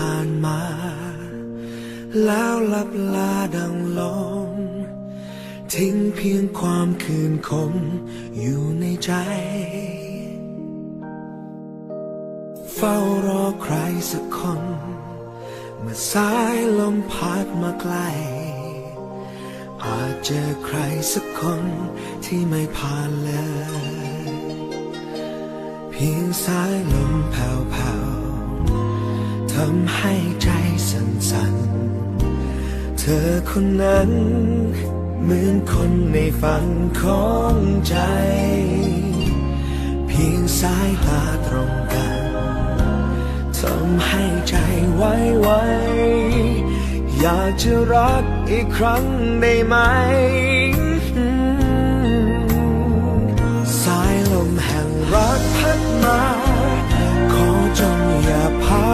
่านมา แล้วลับลาดังลม ทิ้งเพียงความคืนคมอยู่ในใจ เฝ้ารอใครสักคน เมื่อสายลมพัดมาไกล อาจเจอใครสักคนที่ไม่ผ่านเลย เพียงสายลมแผ่วๆำให้ใจสั่นๆ เธอคนนั้น เหมือนคนในฝันของใจ เพียงสายตาตรงกันทำให้ใจไว้ไวอยากจะรักอีกครั้งได้ไหม สายลมแห่งรักพัดมา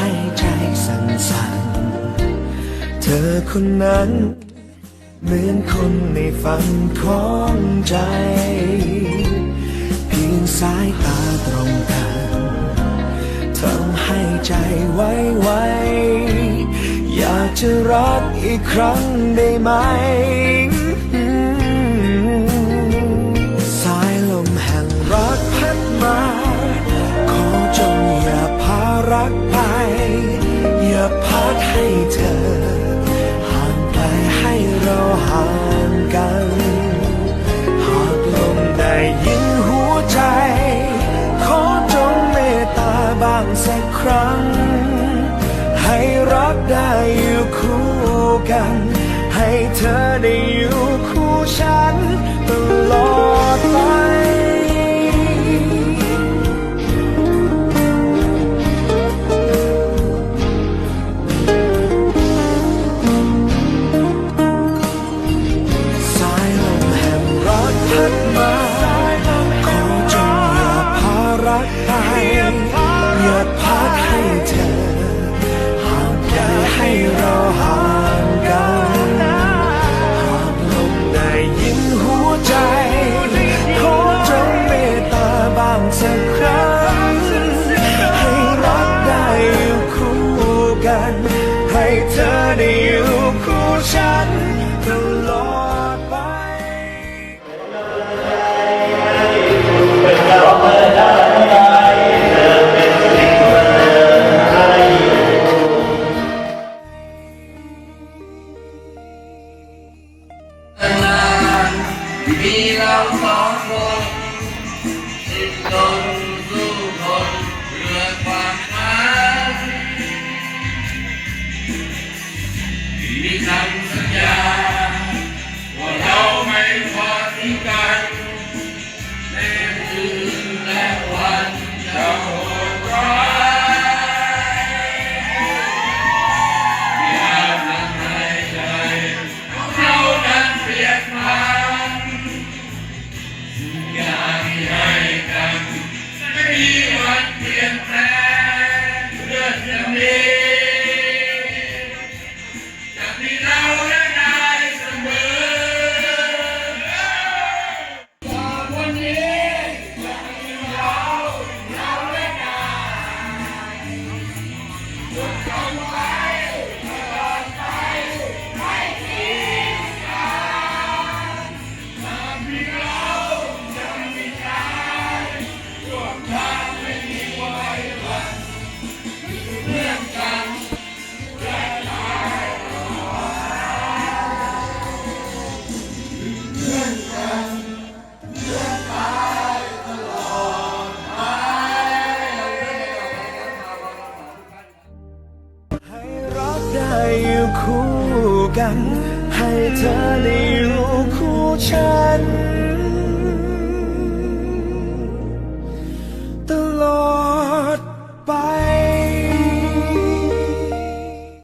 ให้ใจสั่นๆเธอคนนั้น เหมือนคนในฝันของใจ เพียงสายตาตรงกันทำให้ใจไว้ไวอยากจะรักอีกครั้งได้ไหม ได้อยู่คู่กัน ให้เธอได้อยู่ มีเราสองคนสิ้นลมสู้คนเพื่อความรักมีคำสัญญา กัน ให้เธอได้